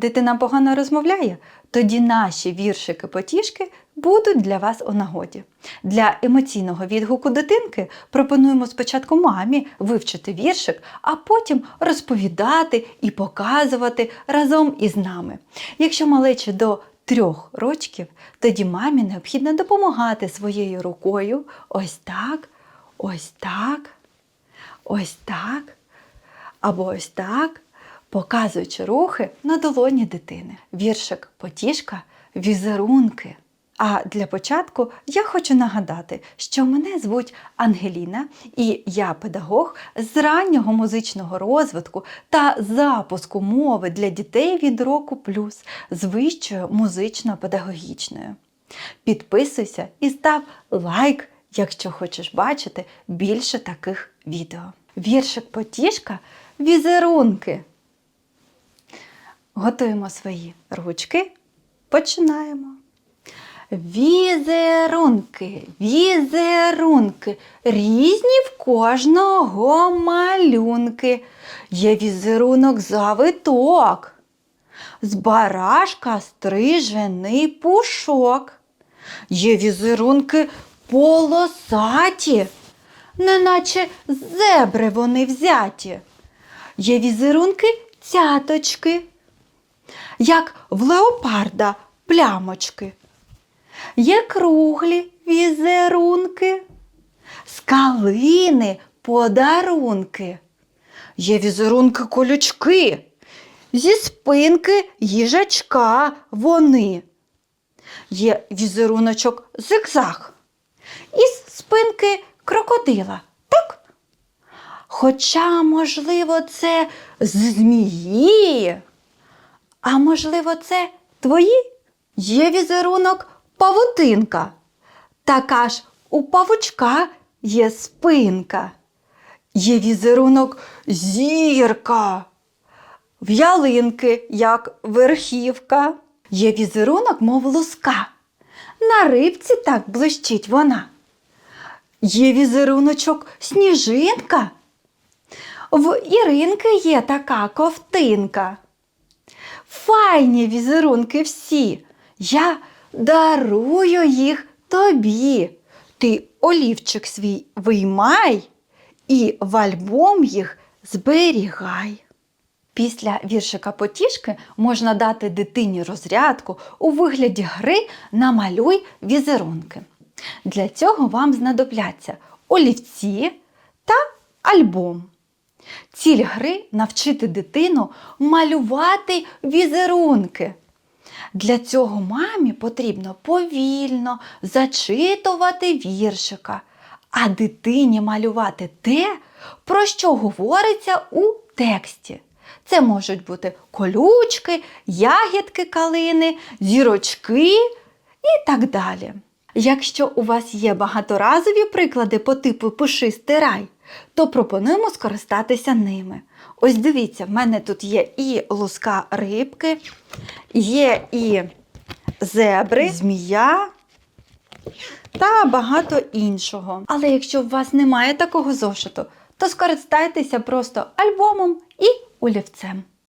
Дитина погано розмовляє, тоді наші віршики-потішки будуть для вас у нагоді. Для емоційного відгуку дитинки пропонуємо спочатку мамі вивчити віршик, а потім розповідати і показувати разом із нами. Якщо малечі до трьох рочків, тоді мамі необхідно допомагати своєю рукою ось так, ось так, ось так або ось так, показуючи рухи на долоні дитини. Віршик потішка, візерунки. А для початку я хочу нагадати, що мене звуть Ангеліна, і я педагог з раннього музичного розвитку та запуску мови для дітей від року плюс з вищою музично-педагогічною. Підписуйся і став лайк, якщо хочеш бачити більше таких відео. Віршик потішка візерунки. Готуємо свої ручки. Починаємо. Візерунки, візерунки, різні в кожного малюнки. Є візерунок завиток, з барашка стрижений пушок. Є візерунки полосаті, неначе зебри вони взяті. Є візерунки цяточки, як в леопарда плямочки. Є круглі візерунки, з калини подарунки. Є візерунки колючки, зі спинки їжачка вони. Є візеруночок зигзаг, із спинки крокодила. Так? Хоча, можливо, це змії, а можливо, це твої? Є візерунок павутинка. Така ж у павучка є спинка. Є візерунок зірка. В ялинки, як верхівка. Є візерунок, мов луска. На рибці так блищить вона. Є візеруночок сніжинка. В Іринки є така ковтинка. Файні візерунки всі. Я дарую їх тобі. Ти олівчик свій виймай і в альбом їх зберігай. Після віршика потішки можна дати дитині розрядку у вигляді гри намалюй візерунки. Для цього вам знадобляться олівці та альбом. Ціль гри навчити дитину малювати візерунки. Для цього мамі потрібно повільно зачитувати віршика, а дитині малювати те, про що говориться у тексті. Це можуть бути колючки, ягідки калини, зірочки і так далі. Якщо у вас є багаторазові приклади по типу пиши стирай, то пропонуємо скористатися ними. Ось дивіться, в мене тут є і луска рибки, є і зебри, змія та багато іншого. Але якщо у вас немає такого зошиту, то скористайтеся просто альбомом і олівцем.